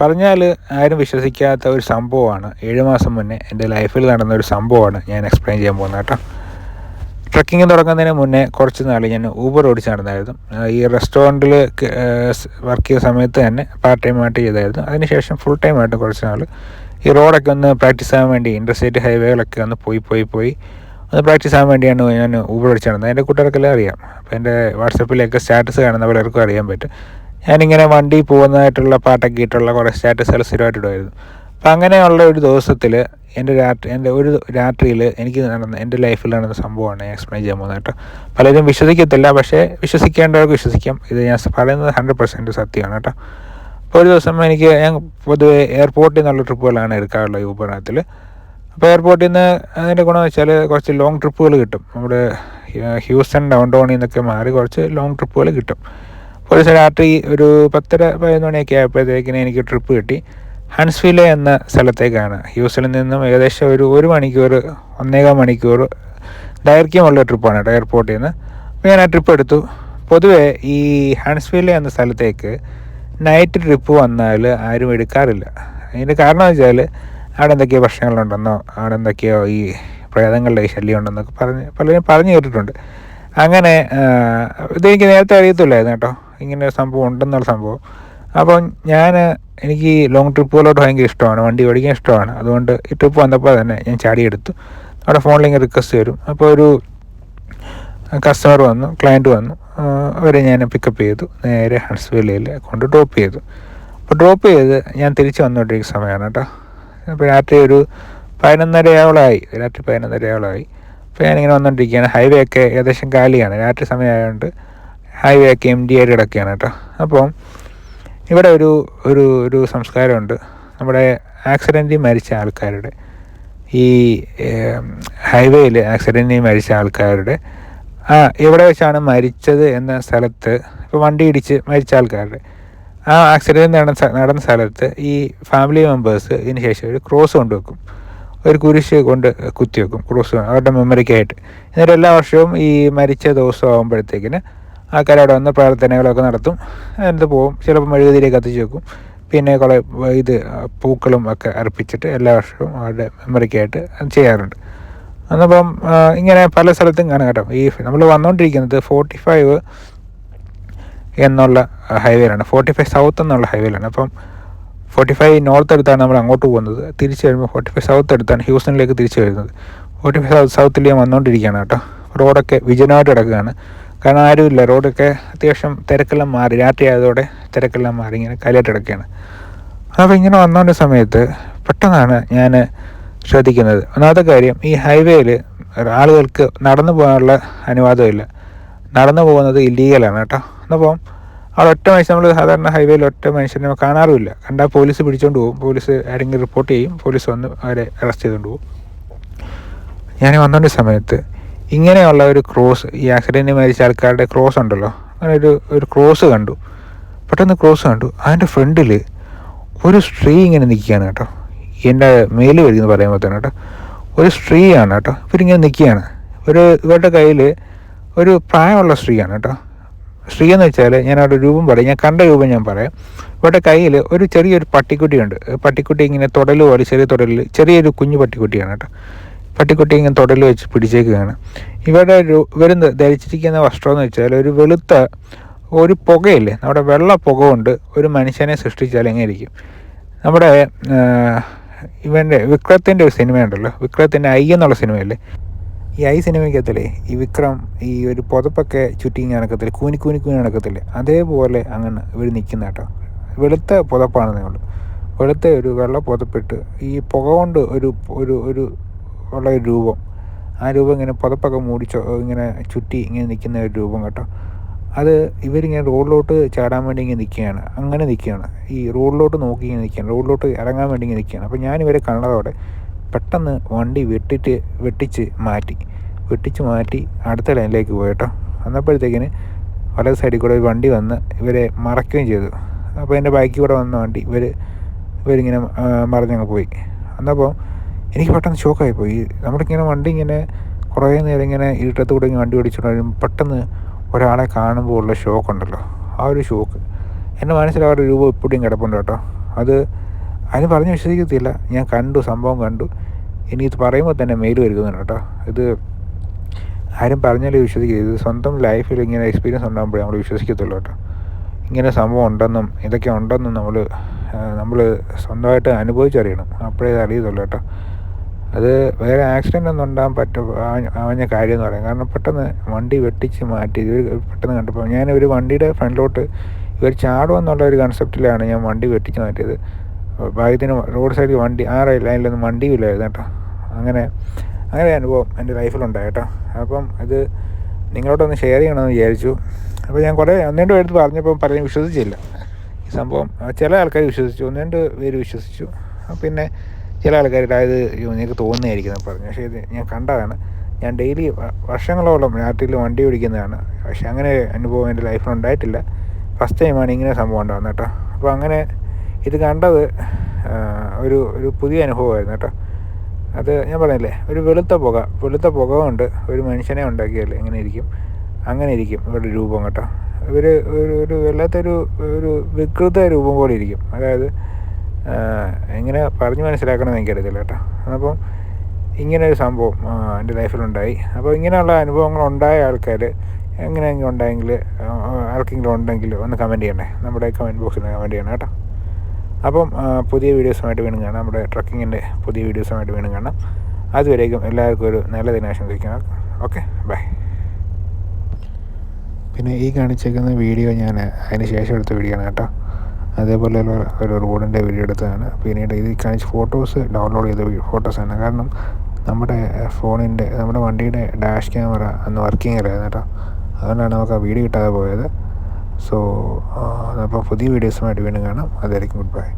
പറഞ്ഞാൽ ആരും വിശ്വസിക്കാത്ത ഒരു സംഭവമാണ്. ഏഴ് മാസം മുന്നേ എന്റെ ലൈഫിൽ നടന്ന ഒരു സംഭവമാണ് ഞാൻ എക്സ്പ്ലെയിൻ ചെയ്യാൻ പോകുന്നത് കേട്ടോ. ട്രക്കിങ് തുടങ്ങുന്നതിന് മുന്നേ കുറച്ച് നാൾ ഞാൻ ഊബർ ഓടിച്ച് നടന്നായിരുന്നു. ഈ റെസ്റ്റോറന്റിൽ വർക്ക് ചെയ്ത സമയത്ത് തന്നെ പാർട്ട് ടൈം ആയിട്ട് ചെയ്തായിരുന്നു. അതിനുശേഷം ഫുൾ ടൈം ആയിട്ട് കുറച്ച് നാൾ ഈ റോഡൊക്കെ ഒന്ന് പ്രാക്ടീസ് ആകാൻ വേണ്ടി ഇന്റർസ്റ്റേറ്റ് ഹൈവേകളൊക്കെ ഒന്ന് പോയി പോയി പോയി ഒന്ന് പ്രാക്ടീസ് ആകാൻ വേണ്ടിയാണ് ഞാൻ ഊബർ ഓടിച്ച് നടന്നത്. എന്റെ കൂട്ടുകാർക്കെല്ലാം അറിയാം. അപ്പോൾ എന്റെ വാട്സപ്പിലൊക്കെ സ്റ്റാറ്റസ് കാണുന്ന പലർക്കും അറിയാൻ പറ്റും. ഞാനിങ്ങനെ വണ്ടി പോകുന്നതായിട്ടുള്ള പാട്ടൊക്കെ ഇട്ടുള്ള കുറേ സ്റ്റാറ്റസുകൾ സ്ഥിരമായിട്ട് അപ്പം അങ്ങനെയുള്ള ഒരു ദിവസത്തിൽ എന്റെ രാത്രി എന്റെ ഒരു രാത്രിയിൽ എനിക്ക് നടന്ന എന്റെ ലൈഫിൽ നടന്ന സംഭവമാണ് ഞാൻ എക്സ്പ്ലെയിൻ ചെയ്യാൻ പോകുന്നത് കേട്ടോ. പലരും വിശ്വസിക്കത്തില്ല പക്ഷേ വിശ്വസിക്കേണ്ടവർക്ക് വിശ്വസിക്കാം. ഇത് ഞാൻ പറയുന്നത് ഹൺഡ്രഡ് പെർസെന്റ് സത്യമാണ് കേട്ടോ. അപ്പോൾ ഒരു ദിവസം എനിക്ക് ഞാൻ പൊതുവെ എയർപോർട്ടിൽ നിന്നുള്ള ട്രിപ്പുകളാണ് എടുക്കാറുള്ളത് യൂബറിനകത്തിൽ അപ്പോൾ എയർപോർട്ടിൽ നിന്ന് അതിന്റെ ഗുണമെന്ന് വെച്ചാൽ കുറച്ച് ലോങ് ട്രിപ്പുകൾ കിട്ടും. നമ്മുടെ ഹ്യൂസ്റ്റൺ ഡൗൺ ടൗണിൽ നിന്നൊക്കെ മാറി കുറച്ച് ലോങ് ട്രിപ്പുകൾ കിട്ടും. ഒരു രാത്രി ഒരു പത്തര പതിനൊന്ന് മണിയൊക്കെ ആയപ്പോഴത്തേക്കിന് എനിക്ക് ട്രിപ്പ് കിട്ടി. ഹൺസ്വില എന്ന സ്ഥലത്തേക്കാണ്. ഹ്യൂസ്റ്റണിൽ നിന്നും ഏകദേശം ഒരു ഒരു മണിക്കൂർ ഒന്നേകാൽ മണിക്കൂർ ദൈർഘ്യമുള്ള ട്രിപ്പാണ് കേട്ടോ എയർപോർട്ടിൽ നിന്ന് അപ്പോൾ ഞാൻ ആ ട്രിപ്പ് എടുത്തു. പൊതുവേ ഈ ഹൺസ്വില എന്ന സ്ഥലത്തേക്ക് നൈറ്റ് ട്രിപ്പ് വന്നാൽ ആരും എടുക്കാറില്ല. അതിന്റെ കാരണം വെച്ചാൽ അവിടെ എന്തൊക്കെയോ പ്രശ്നങ്ങളുണ്ടെന്നോ അവിടെ എന്തൊക്കെയോ ഈ പ്രേതങ്ങളുടെ ശല്യം ഉണ്ടെന്നൊക്കെ പറഞ്ഞ് പലരും പറഞ്ഞു കേട്ടിട്ടുണ്ട്. അങ്ങനെ ഇതെനിക്ക് നേരത്തെ അറിയത്തില്ലായിരുന്നു കേട്ടോ. ഇങ്ങനെ ഒരു സംഭവം ഉണ്ടെന്നുള്ള സംഭവം. അപ്പോൾ ഞാൻ എനിക്ക് ലോങ് ട്രിപ്പുകളോട് ഭയങ്കര ഇഷ്ടമാണ്. വണ്ടി ഓടിക്കാൻ ഇഷ്ടമാണ്. അതുകൊണ്ട് ഈ ട്രിപ്പ് വന്നപ്പോൾ തന്നെ ഞാൻ ചാടിയെടുത്തു അവിടെ ഫോണിൽ ഇങ്ങനെ റിക്വസ്റ്റ് വരും. അപ്പോൾ ഒരു കസ്റ്റമർ വന്നു ക്ലയന്റ് വന്നു. അവരെ ഞാൻ പിക്കപ്പ് ചെയ്തു. നേരെ ഹൺസ്വില്ലയിൽ കൊണ്ട് ഡ്രോപ്പ് ചെയ്തു. അപ്പോൾ ഡ്രോപ്പ് ചെയ്ത് ഞാൻ തിരിച്ച് വന്നുകൊണ്ടിരിക്കുന്ന സമയമാണ് കേട്ടോ. അപ്പോൾ രാത്രി ഒരു പതിനൊന്നരയോളമായി. രാത്രി പതിനൊന്നരയോളമായി. അപ്പോൾ ഞാനിങ്ങനെ വന്നുകൊണ്ടിരിക്കുകയാണ്. ഹൈവേ ഒക്കെ ഏകദേശം കാലിയാണ്. രാത്രി സമയമായതുകൊണ്ട് ഹൈവേ ഒക്കെ എം ഡി ആയിട്ട് കിടക്കുകയാണ് കേട്ടോ. അപ്പം ഇവിടെ ഒരു ഒരു ഒരു സംസ്കാരമുണ്ട്. നമ്മുടെ ആക്സിഡന്റിൽ മരിച്ച ആൾക്കാരുടെ ഈ ഹൈവേയിൽ ആക്സിഡന്റിൽ മരിച്ച ആൾക്കാരുടെ ആ എവിടെ വെച്ചാണ് മരിച്ചത് എന്ന സ്ഥലത്ത് ഇപ്പോൾ വണ്ടി ഇടിച്ച് മരിച്ച ആൾക്കാരുടെ ആ ആക്സിഡന്റ് നടന്ന നടന്ന സ്ഥലത്ത് ഈ ഫാമിലി മെമ്പേഴ്സ് ഇതിന് ശേഷം ഒരു ക്രോസ് കൊണ്ടുവെക്കും. ഒരു കുരിശ് കൊണ്ട് കുത്തിവെക്കും. ക്രോസ് അവരുടെ മെമ്മറിക്കായിട്ട് എന്നിട്ട് എല്ലാ വർഷവും ഈ മരിച്ച ദിവസം ആകുമ്പോഴത്തേക്കിന് ആൾക്കാർ അവിടെ വന്ന് പ്രാർത്ഥനകളൊക്കെ നടത്തും. എന്നിട്ട് പോകും ചിലപ്പോൾ മെഴുകുതിരി കത്തിച്ച് വെക്കും. പിന്നെ കുറേ ഇത് പൂക്കളും ഒക്കെ അർപ്പിച്ചിട്ട് എല്ലാ വർഷവും അവരുടെ മെമ്മറിക്കായിട്ട് ചെയ്യാറുണ്ട്. അന്നപ്പം ഇങ്ങനെ പല സ്ഥലത്തും കാണാം കേട്ടോ. ഈ നമ്മൾ വന്നുകൊണ്ടിരിക്കുന്നത് ഫോർട്ടി ഫൈവ് എന്നുള്ള ഹൈവേയിലാണ്. ഫോർട്ടി ഫൈവ് സൗത്ത് എന്നുള്ള ഹൈവേയിലാണ്. അപ്പം ഫോർട്ടി ഫൈവ് നോർത്ത് എടുത്താണ് നമ്മൾ അങ്ങോട്ട് പോകുന്നത്. തിരിച്ച് വരുമ്പോൾ ഫോർട്ടി ഫൈവ് സൗത്ത് എടുത്താണ് ഹ്യൂസ്റ്റണിലേക്ക് തിരിച്ച് വരുന്നത്. ഫോർട്ടി ഫൈവ് സൗത്ത് സൗത്തിൽ ഞാൻ വന്നുകൊണ്ടിരിക്കുകയാണ് കേട്ടോ. റോഡൊക്കെ വിജനമായിട്ട് കിടക്കുകയാണ്. കാരണം ആരുമില്ല. റോഡൊക്കെ അത്യാവശ്യം തിരക്കെല്ലാം മാറി. രാത്രി ആയതോടെ തിരക്കെല്ലാം മാറി. ഇങ്ങനെ കാലിയായിട്ട് കിടക്കുകയാണ് അപ്പോൾ ഇങ്ങനെ വന്നോണ്ട സമയത്ത് പെട്ടെന്നാണ് ഞാൻ ശ്രദ്ധിക്കുന്നത്. ഒന്നാമത്തെ കാര്യം ഈ ഹൈവേയിൽ ആളുകൾക്ക് നടന്നു പോകാനുള്ള അനുവാദമില്ല. നടന്നു പോകുന്നത് ഇല്ലീഗലാണ് കേട്ടോ. അപ്പം അവിടെ ഒറ്റ മനുഷ്യൻ നമ്മൾ സാധാരണ ഹൈവേയിൽ ഒറ്റ മനുഷ്യനെ കാണാറുമില്ല. കണ്ടാൽ പോലീസ് പിടിച്ചുകൊണ്ട് പോകും. പോലീസ് ആരെങ്കിലും റിപ്പോർട്ട് ചെയ്യും. പോലീസ് വന്ന് അവരെ അറസ്റ്റ് ചെയ്തുകൊണ്ട് പോകും. ഞാൻ വന്നോണ്ട സമയത്ത് ഇങ്ങനെയുള്ള ഒരു ക്രോസ് ഈ ആക്സിഡന്റ് മരിച്ച ആൾക്കാരുടെ ക്രോസ് ഉണ്ടല്ലോ. അങ്ങനെ ഒരു ഒരു ക്രോസ് കണ്ടു. പെട്ടെന്ന് ക്രോസ് കണ്ടു. അതിന്റെ ഫ്രണ്ടിൽ ഒരു സ്ത്രീ ഇങ്ങനെ നിൽക്കുകയാണ് കേട്ടോ. എന്റെ മേൽ വരികയെന്ന് പറയുമ്പോൾ തന്നെ കേട്ടോ. ഒരു സ്ത്രീയാണ് കേട്ടോ. ഇവരിങ്ങനെ നിൽക്കുകയാണ്. ഒരു ഇവരുടെ കയ്യിൽ ഒരു പ്രായമുള്ള സ്ത്രീയാണ് കേട്ടോ. സ്ത്രീ എന്ന് വെച്ചാൽ ഞാൻ അവിടെ രൂപം പറയും. ഞാൻ കണ്ട രൂപം ഞാൻ പറയാം. ഇവരുടെ കയ്യിൽ ഒരു ചെറിയൊരു പട്ടിക്കുട്ടിയുണ്ട്. പട്ടിക്കുട്ടി ഇങ്ങനെ തുടൽ പോലെ ചെറിയ തുടലിൽ ചെറിയൊരു കുഞ്ഞു പട്ടിക്കുട്ടിയാണ് കേട്ടോ. പട്ടിക്കുട്ടി ഇങ്ങനെ തൊടൽ വെച്ച് പിടിച്ചേക്കുകയാണ്. ഇവരുടെ ഇവർ ധരിച്ചിരിക്കുന്ന വസ്ത്രം എന്ന് വെച്ചാൽ ഒരു വെളുത്ത ഒരു പുകയില്ലേ? നമ്മുടെ വെള്ള പുക കൊണ്ട് ഒരു മനുഷ്യനെ സൃഷ്ടിച്ചാൽ എങ്ങനെ ഇരിക്കും നമ്മുടെ ഇവന്റെ വിക്രത്തിന്റെ ഒരു സിനിമയുണ്ടല്ലോ. വിക്രത്തിന്റെ ഐ എന്നുള്ള സിനിമയല്ലേ? ഈ ഐ സിനിമയ്ക്കകത്തില്ലേ ഈ വിക്രം ഈ ഒരു പുതപ്പൊക്കെ ചുറ്റി ഇങ്ങനെ നടക്കത്തില്ലേ? കൂനി കൂനി കൂനി നടക്കത്തില്ലേ? അതേപോലെ അങ്ങനെ ഇവർ നിൽക്കുന്ന കേട്ടോ. വെളുത്ത പുതപ്പാണെന്നേ ഉള്ളൂ. വെളുത്ത ഒരു വെള്ള പുതപ്പിട്ട് ഈ പുക കൊണ്ട് ഒരു ഒരു ഒരു ഉള്ള ഒരു രൂപം. ആ രൂപം ഇങ്ങനെ പുതപ്പൊക്കെ മൂടി ഇങ്ങനെ ചുറ്റി ഇങ്ങനെ നിൽക്കുന്ന ഒരു രൂപം കേട്ടോ. അത് ഇവരിങ്ങനെ റോഡിലോട്ട് ചാടാൻ വേണ്ടി ഇങ്ങനെ നിൽക്കുകയാണ്. അങ്ങനെ നിൽക്കുകയാണ്. ഈ റോഡിലോട്ട് നോക്കി ഇങ്ങനെ നിൽക്കുകയാണ്. റോഡിലോട്ട് ഇറങ്ങാൻ വേണ്ടി ഇങ്ങനെ നിൽക്കുകയാണ്. അപ്പോൾ ഞാൻ കണ്ടതോടെ പെട്ടെന്ന് വണ്ടി വെട്ടിട്ട് വെട്ടിച്ച് മാറ്റി. വെട്ടിച്ച് മാറ്റി അടുത്ത ലൈനിലേക്ക് പോയി കേട്ടോ. വന്നപ്പോഴത്തേക്കിന് വലത് സൈഡിൽ കൂടെ ഒരു വണ്ടി വന്ന് ഇവരെ മറക്കുകയും ചെയ്തു. അപ്പോൾ എന്റെ ബാക്കിൽ കൂടെ വന്ന വണ്ടി ഇവർ ഇവരിങ്ങനെ മറിഞ്ഞങ്ങ് പോയി. എന്നപ്പോൾ എനിക്ക് പെട്ടെന്ന് ഷോക്കായി പോയി നമ്മളിങ്ങനെ വണ്ടി ഇങ്ങനെ കുറേ നേരം ഇങ്ങനെ ഇരുട്ടത്ത് കൂടെ വണ്ടി ഓടിച്ചുകൊണ്ട് പെട്ടെന്ന് ഒരാളെ കാണുമ്പോൾ ഉള്ള ഷോക്ക് ഉണ്ടല്ലോ. ആ ഒരു ഷോക്ക് എന്റെ മനസ്സിൽ ആ രൂപം ഇപ്പോഴും കിടപ്പുണ്ട് കേട്ടോ. അത് അതിന് പറഞ്ഞ് വിശ്വസിക്കത്തില്ല. ഞാൻ കണ്ടു സംഭവം കണ്ടു. ഇത് പറയുമ്പോൾ തന്നെ മെയിൽ വരുന്നുണ്ട് കേട്ടോ. ഇത് ആരും പറഞ്ഞാലും വിശ്വസിക്കരുത് ഇത് സ്വന്തം ലൈഫിൽ ഇങ്ങനെ എക്സ്പീരിയൻസ് ഉണ്ടാകുമ്പോഴേ നമ്മൾ വിശ്വസിക്കത്തുള്ളൂ കേട്ടോ. ഇങ്ങനെ സംഭവം ഉണ്ടെന്നും ഇതൊക്കെ ഉണ്ടെന്നും നമ്മൾ നമ്മൾ സ്വന്തമായിട്ട് അനുഭവിച്ചറിയണം. അപ്പോഴേ അറിയത്തുള്ളൂ കേട്ടോ. അത് വേറെ ആക്സിഡന്റ് ഒന്നും ഉണ്ടാകാൻ പറ്റും അവഞ്ഞ കാര്യം എന്ന് പറയാം. കാരണം പെട്ടെന്ന് വണ്ടി വെട്ടിച്ച് മാറ്റി. ഇവർ പെട്ടെന്ന് കണ്ടപ്പോൾ ഞാൻ ഒരു വണ്ടിയുടെ ഫ്രണ്ടിലോട്ട് ഇവർ ചാടുമെന്നുള്ള ഒരു കൺസെപ്റ്റിലാണ് ഞാൻ വണ്ടി വെട്ടിച്ച് മാറ്റിയത്. ഭാഗ്യത്തിന് റോഡ് സൈഡിൽ വണ്ടി ആ ലൈനിലൊന്നും വണ്ടിയില്ലായിരുന്നു കേട്ടോ. അങ്ങനെ അങ്ങനെ അനുഭവം എന്റെ ലൈഫിലുണ്ടായി കേട്ടോ. അപ്പം ഇത് നിങ്ങളോടൊന്ന് ഷെയർ ചെയ്യണമെന്ന് വിചാരിച്ചു. അപ്പോൾ ഞാൻ കുറേ ഒന്ന് രണ്ട് പേരെടുത്ത് പറഞ്ഞപ്പോൾ പലരും വിശ്വസിച്ചില്ല. ഈ സംഭവം ചില ആൾക്കാർ വിശ്വസിച്ചു. ഒന്ന് രണ്ട് പേര് വിശ്വസിച്ചു. പിന്നെ ചില ആൾക്കാർ അതായത് നിങ്ങൾക്ക് തോന്നുന്നതായിരിക്കും പറഞ്ഞു. പക്ഷേ ഇത് ഞാൻ കണ്ടതാണ്. ഞാൻ ഡെയിലി വർഷങ്ങളോളം രാത്രിയിൽ വണ്ടി ഓടിക്കുന്നതാണ്. പക്ഷെ അങ്ങനെ അനുഭവം എന്റെ ലൈഫിൽ ഉണ്ടായിട്ടില്ല. ഫസ്റ്റ് ടൈമാണ് ഇങ്ങനെ സംഭവം ഉണ്ടാകുന്നത് കേട്ടോ. അപ്പോൾ അങ്ങനെ ഇത് കണ്ടത് ഒരു ഒരു പുതിയ അനുഭവമായിരുന്നു കേട്ടോ. അത് ഞാൻ പറഞ്ഞില്ലേ ഒരു വെളുത്ത പുക വെളുത്ത പുക കൊണ്ട് ഒരു മനുഷ്യനെ ഉണ്ടാക്കിയല്ലേ എങ്ങനെ ഇരിക്കും? അങ്ങനെ ഇരിക്കും ഇവരുടെ രൂപം കേട്ടോ. ഇവർ ഒരു ഒരു വല്ലാത്തൊരു ഒരു വികൃത രൂപം പോലെ ഇരിക്കും. അതായത് എങ്ങനെ പറഞ്ഞു മനസ്സിലാക്കണമെന്ന് എനിക്കറിയത്തില്ല കേട്ടോ. അപ്പം ഒരു സംഭവം എന്റെ ലൈഫിലുണ്ടായി. അപ്പോൾ ഇങ്ങനെയുള്ള അനുഭവങ്ങൾ ഉണ്ടായ ആൾക്കാർ എങ്ങനെയെങ്കിലും ഉണ്ടായെങ്കിൽ ആർക്കെങ്കിലും ഉണ്ടെങ്കിൽ ഒന്ന് കമന്റ് ചെയ്യണേ. നമ്മുടെ കമന്റ് ബോക്സിൽ കമന്റ് ചെയ്യണം കേട്ടോ. അപ്പം പുതിയ വീഡിയോസുമായിട്ട് വീണ്ടും കാണാം. നമ്മുടെ ട്രക്കിങ്ങിന്റെ പുതിയ വീഡിയോസുമായിട്ട് വീണ്ടും കാണാം. അതുവരേക്കും എല്ലാവർക്കും ഒരു നല്ല ദിനം ആശംസിക്കണം ഓക്കെ ബൈ പിന്നെ ഈ കാണിച്ചേക്കുന്ന വീഡിയോ ഞാൻ അതിന് ശേഷം എടുത്ത വീഡിയോ ആണ് കേട്ടോ. അതേപോലെ ഒരു റോഡിന്റെ വീഡിയോ എടുത്തതാണ്. പിന്നീട് ഇത് കാണിച്ച ഫോട്ടോസ് ഡൗൺലോഡ് ചെയ്ത ഫോട്ടോസാണ് കാരണം നമ്മുടെ ഫോണിന്റെ നമ്മുടെ വണ്ടിയുടെ ഡാഷ് ക്യാമറ അന്ന് വർക്കിംഗ് അല്ലായിരുന്നു കേട്ടോ. അതുകൊണ്ടാണ് നമുക്ക് ആ വീഡിയോ കിട്ടാതെ പോയത്. സോ അപ്പോൾ പുതിയ വീഡിയോസുമായിട്ട് വീണ്ടും കാണാം. അതായിരിക്കും ഗുഡ് ബൈ.